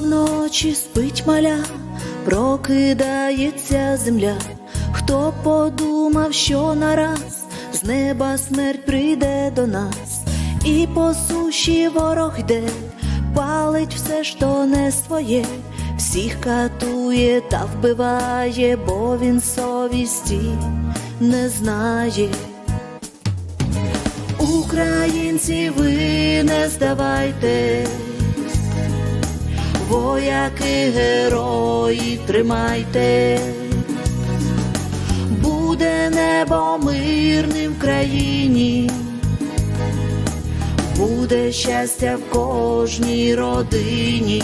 вночі спить маля, прокидається земля. Хто подумав, що нараз з неба смерть прийде до нас, і по суші ворог йде, палить все, що не своє, всіх катує та вбиває, бо він совісті не знає. Українці, ви не здавайтесь, вояки герої тримайте, буде небо мирним в країні, буде щастя в кожній родині.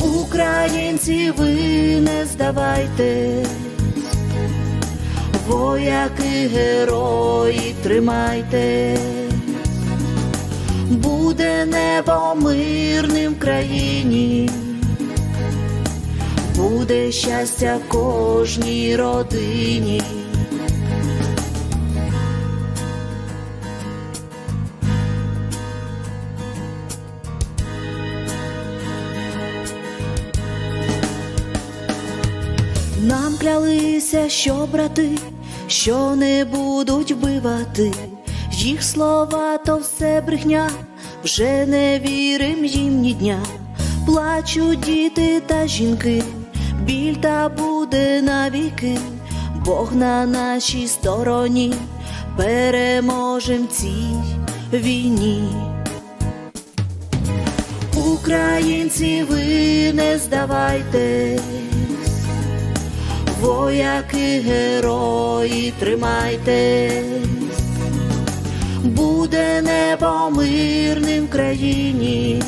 Українці, ви не здавайтесь, вояки герої тримайте, буде небо мирним в країні, буде щастя кожній родині. Нам клялися, що брати, що не будуть вбивати, їх слова то все брехня, вже не вірим їм ні дня, плачуть діти та жінки, біль та буде навіки, Бог на нашій стороні, переможем цій війні. Українці, ви не здавайтесь, вояки герої тримайтесь, буде небо мирним в країні,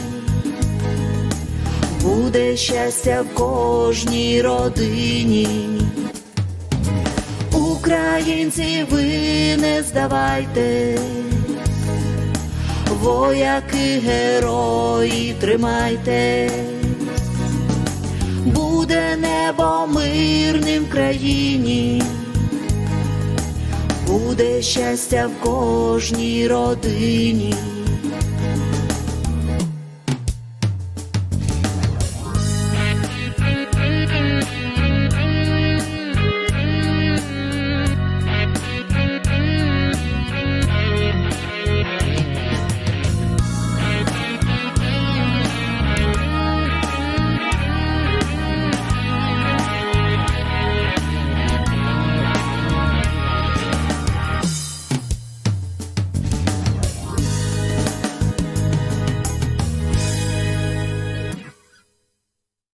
буде щастя в кожній родині. Українці, ви не здавайтесь, вояки герої тримайтесь, буде небо мирним в країні, буде щастя в кожній родині.